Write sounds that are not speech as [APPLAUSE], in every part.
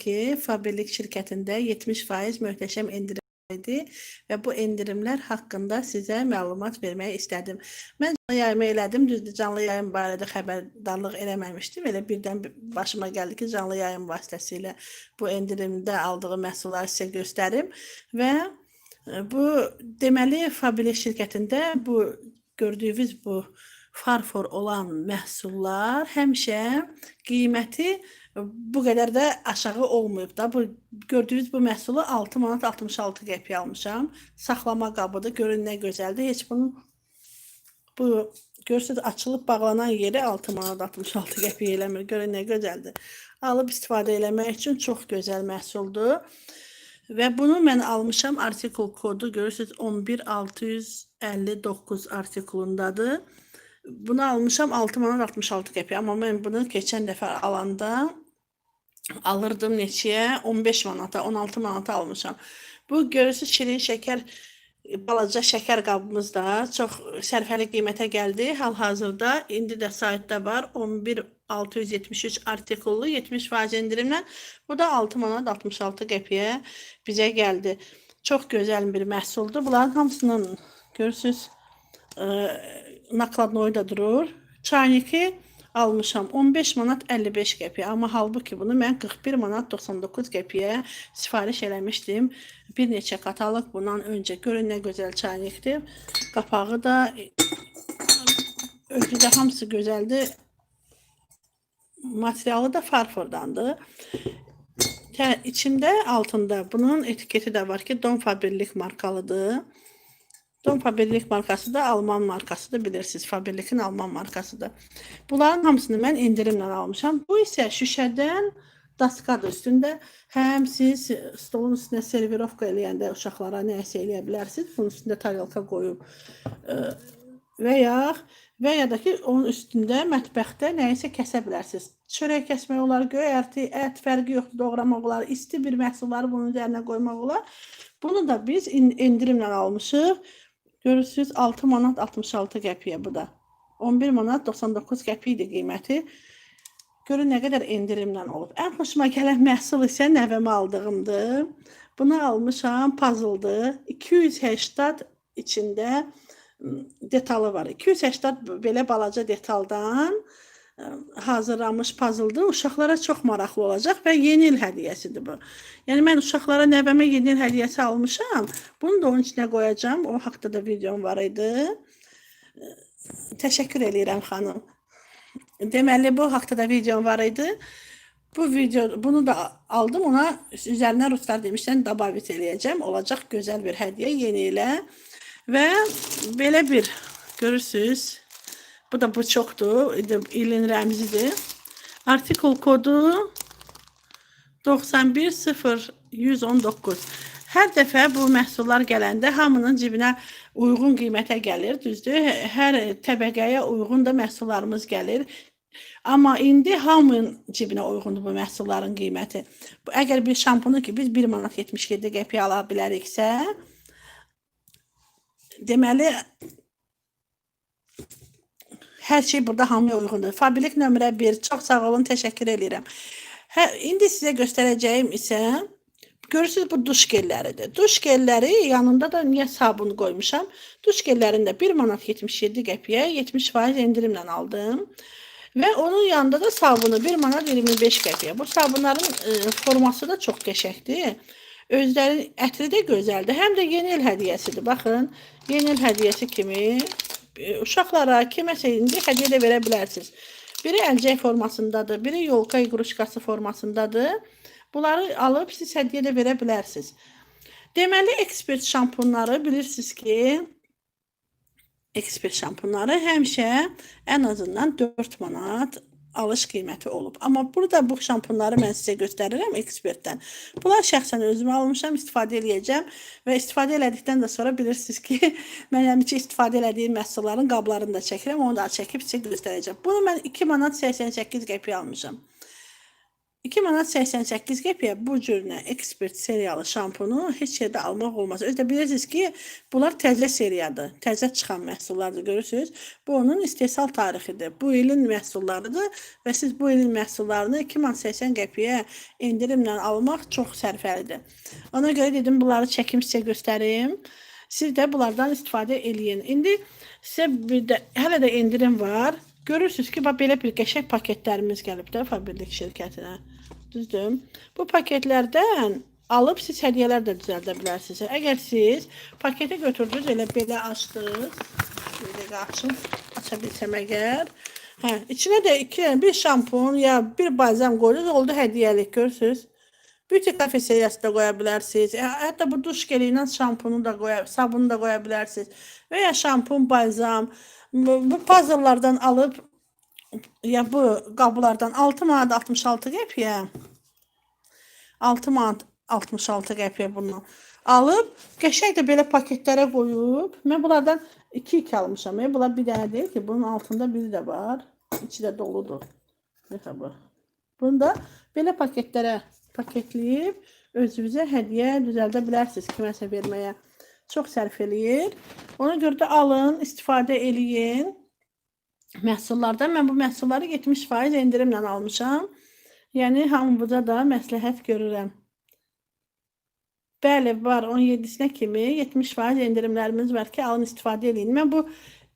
ki, Faberlik şirkətində 70% möhtəşəm endirim idi və bu endirimlər haqqında sizə məlumat vermək istədim. Mən canlı yayımı elədim, düzdür, canlı yayım barədə xəbərdarlıq eləməmişdim. Elə birdən başıma gəldi ki, canlı yayım vasitəsilə bu endirimdə aldığı məhsulları sizə göstərim və e, bu deməli Faberlik şirkətində bu gördüyünüz bu farfor olan məhsullar həmişə qiyməti bu qədər də aşağı olmayıb da. Bu gördüyünüz bu məhsulu 6 manat 66 qəpiyə almışam. Saxlama qabıdır. Görün nə gözəldir. Heç bunun bu görürsüz açılıb bağlanan yeri 6 manat 66 qəpiyə eləmir. Görün nə gözəldir. Alıb istifadə eləmək üçün çox gözəl məhsuldur. Və bunu mən almışam artikul kodu görürsüz 11659 artikulundadır. Bunu almışam 6 manat 66 qəpiyə. Amma mən bunu keçən dəfə alanda alırdım neçəyə? 15 manata, 16 manata almışam. Bu görürsüz şirin şəkər balaca şəkər qabımız da çox sərfəli qiymətə gəldi. Hal-hazırda indi də saytda var 11673 artikullu 70% endirimlə. Bu da 6 manat 66 qəpiyə bizə gəldi. Çox gözəl bir məhsuldur. Bunların hamısının görürsüz e, nakladnoyu da durur. Çayniki almışam 15 manat 55 qəpiyə. Amma halbuki bunu mən 41 manat 99 qəpiyə sifariş eləmişdim. Bir neçə katalog bundan öncə. Görün nə gözəl çaynikdir. Qapağı da özü də hamısı gözəldir. Materialı da farfordandır. İçində altında bunun etiketi də var ki, Don Faberlik markalıdır. Don Faberlik markası da Alman markasıdır bilirsiniz. Faberlik'in Alman markasıdır. Bunların hamısını mən endirimlə almışam. Bu isə şüşədən daskadır üstündə. Həm siz stolun üstünə servirovka eləyəndə uşaqlara nəsə eləyə bilərsiniz. Bunun üstündə tarelka qoyub e, və ya və ya da ki onun üstündə mətbəxdə nəyisə kəsə bilərsiniz. Çörək kəsmək olar, göy ərti, ət fərqi yoxdur, doğramaq olar, isti bir məhsulları bunun üzərinə qoymaq olar. Bunu da biz in- endirimlə almışıq. Görürsüz 6 manat 66 qəpiyə bu da. 11 manat 99 qəpik idi qiyməti. Görün nə qədər endirimlə olub. Ən xoşuma gələn məhsul isə nəvəmə aldığımdır. Bunu almışam, puzzle-dır. 280 içində m, detalı var. 280 belə balaca detaldan hazırlanmış puzzle-dır. Uşaqlara çox maraqlı olacaq və yeni il hədiyyəsidir bu. Yəni mən uşaqlara nəvəmə yeni il hədiyyəsi almışam. Bunu da onun içinə qoyacağam. O haqqda da videom var idi. Təşəkkür eləyirəm xanım. Deməli bu haqqda da videom var idi. Bu video bunu da aldım ona üzərinə ruslar demişdən dabavit eləyəcəm. Olacaq gözəl bir hədiyyə yeni ilə. Və belə bir görürsüz. Bu da bu. İdi- İlin rəmzidir. Artikul kodu 910 Hər dəfə bu məhsullar gələndə hamının cibinə uyğun qiymətə gəlir, düzdür? Hər təbəqəyə uyğun da məhsullarımız gəlir. Amma indi hamının cibinə uyğundur bu məhsulların qiyməti. Bu əgər bir şampunu ki biz 1 manat 77 qəpiyə ala biləriksə, deməli hər şey burada hamıya uyğundur. Fabrlik nömrə 1. Çox sağ olun, təşəkkür edirəm. Hə, indi sizə göstərəcəyim isə görürsüz bu duş gelləridir. Duş gelləri yanında da niyə sabun qoymuşam? Duş gellərində 1 manat 77 qəpiyə 70% endirimlə aldım. Və onun yanında da sabunu 1 manat 25 qəpiyə. Bu sabunların e, forması da çox qəşəngdir. Özləri ətri də gözəldir. Həm də yeni il hədiyyəsidir. Baxın, yeni il hədiyyəsi kimi uşaqlara, kiməsə indi hədiyyə də verə bilərsiniz. Biri əlcək formasındadır, biri yolka iqruşkası formasındadır. Bunları alıb siz hədiyyə də verə bilərsiniz. Deməli, ekspert şampunları bilirsiniz ki, ekspert şampunları həmişə ən azından 4 manat alış qiyməti olub. Amma burada bu şampunları mən sizə göstərirəm ekspertdən. Bunlar şəxsən özüm almışam, istifadə eləyəcəm və istifadə elədikdən də sonra bilirsiniz ki, [LAUGHS] mən həmişə istifadə elədiyim məhsulların qablarını da çəkirəm, onu da çəkib sizə göstərəcəm. Bunu mən 2 manat 88 qəpiyə almışam. 2 manat 88 qəpiyə bu cürünə ekspert seriyalı şampunu heç yerdə almaq olmaz. Özdə bilirsiniz ki, bunlar təzə seriyadır. Təzə çıxan məhsullardır, görürsüz. Bu onun istehsal tarixidir. Bu ilin məhsullarıdır və siz bu ilin məhsullarını 2 manat 80 qəpiyə endirimlə almaq çox sərfəlidir. Ona görə dedim bunları çəkim sizə göstərim. Siz də bunlardan istifadə eləyin. İndi sizə bir də hələ də endirim var. Görürsüz ki, bax belə bir qəşəng paketlərimiz gəlib də Faberlik şirkətinə. Düzdür? Bu paketlərdən alıb siz hədiyyələr də düzəldə bilərsiniz. Əgər siz paketi götürdünüz, elə belə açdınız. Dəqiqə açım, aça bilsəm əgər. Hə, içinə də iki bir şampun ya bir balzam qoydunuz, oldu hədiyyəlik, görürsüz? Beauty kafe seriyası da qoya bilərsiniz. E, bu duş geli ilə şampunu da qoya, sabunu da qoya bilərsiniz. Və şampun, balzam, bu puzzle'lardan alıb ya bu qablardan 6 manat 66 qəpiyə 6 manat 66 qəpiyə bunu alıb qəşəng də belə paketlərə qoyub mən bunlardan 2-2 almışam. E, bunlar bir dənə deyil ki, bunun altında biri də var. İçi də doludur. Nəsə bu. Bunu da belə paketlərə paketləyib özünüzə hədiyyə düzəldə bilərsiniz kiməsə verməyə. Çox sərf eləyir. Ona görə də alın, istifadə eləyin. Məhsullardan mən bu məhsulları 70% endirimlə almışam. Yəni hamımıza da məsləhət görürəm. Bəli, var 17-sinə kimi 70% endirimlərimiz var ki, alın istifadə eləyin. Mən bu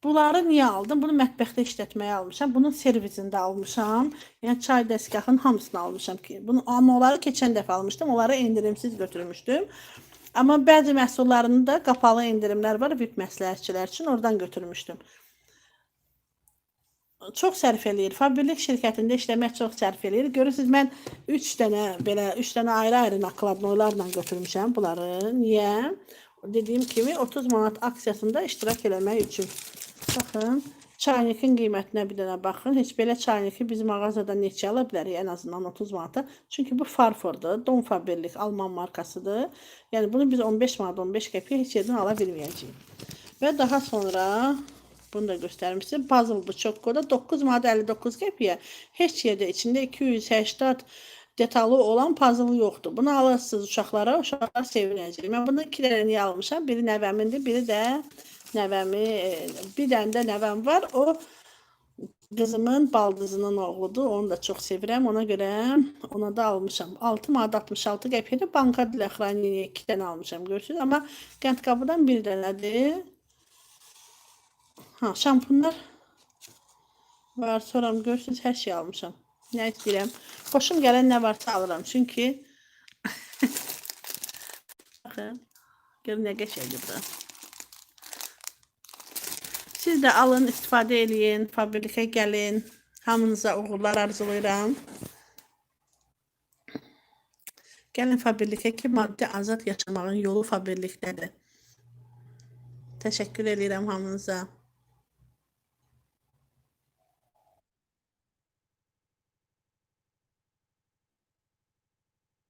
bunları niyə aldım? Bunu mətbəxdə işlətməyə almışam. Bunun servisində almışam. Yəni çay dəstgahının hamısını almışam ki, bunu amma onları keçən dəfə almışdım. Onları endirimsiz götürmüşdüm. Amma bəzi məhsullarında da qapalı endirimlər var VIP məsləhətçilər üçün oradan götürmüşdüm. Çox sərf eləyir. Fabrlik şirkətində işləmək çox sərf eləyir. Görürsüz mən 3 dənə belə 3 dənə ayrı-ayrı nakladnoylarla götürmüşəm bunları. Niyə? Dediyim kimi 30 manat aksiyasında iştirak eləmək üçün. Baxın, çaynikin qiymətinə bir dənə baxın. Heç belə çayniki biz mağazada neçə ala bilərik? Ən azından 30 manata. Çünki bu farfordur. Don Faberlik Alman markasıdır. Yəni bunu biz 15 manat 15 qəpiyə heç yerdən ala bilməyəcəyik. Və daha sonra bunu da göstərim sizə. Puzzle bu Choco'da 9 manat 59 qəpiyə heç yerdə içində 280 detalı olan puzzle yoxdur. Bunu alırsınız uşaqlara, uşaqlar sevinəcək. Mən bunu 2 dənə niyə almışam? Biri nəvəmindir, biri də nəvəmi, e, bir dənə də nəvəm var. O qızımın baldızının oğludur. Onu da çox sevirəm. Ona görə ona da almışam. 6 manat 66 qəpiyə də banka dilə xraniyyə 2 dənə almışam. Görürsüz, amma qənd qabıdan bir dənədir. Ha, şampunlar var. Sonra görürsüz hər şey almışam. Nə istəyirəm. Xoşum gələn nə varsa alıram. Çünki [LAUGHS] Baxın. Görün nə qəşəngdir bura. Siz də alın, istifadə eləyin, fabrikə gəlin. Hamınıza uğurlar arzulayıram. Gəlin fabrikə ki, maddi azad yaşamağın yolu fabrikdədir. Təşəkkür edirəm hamınıza.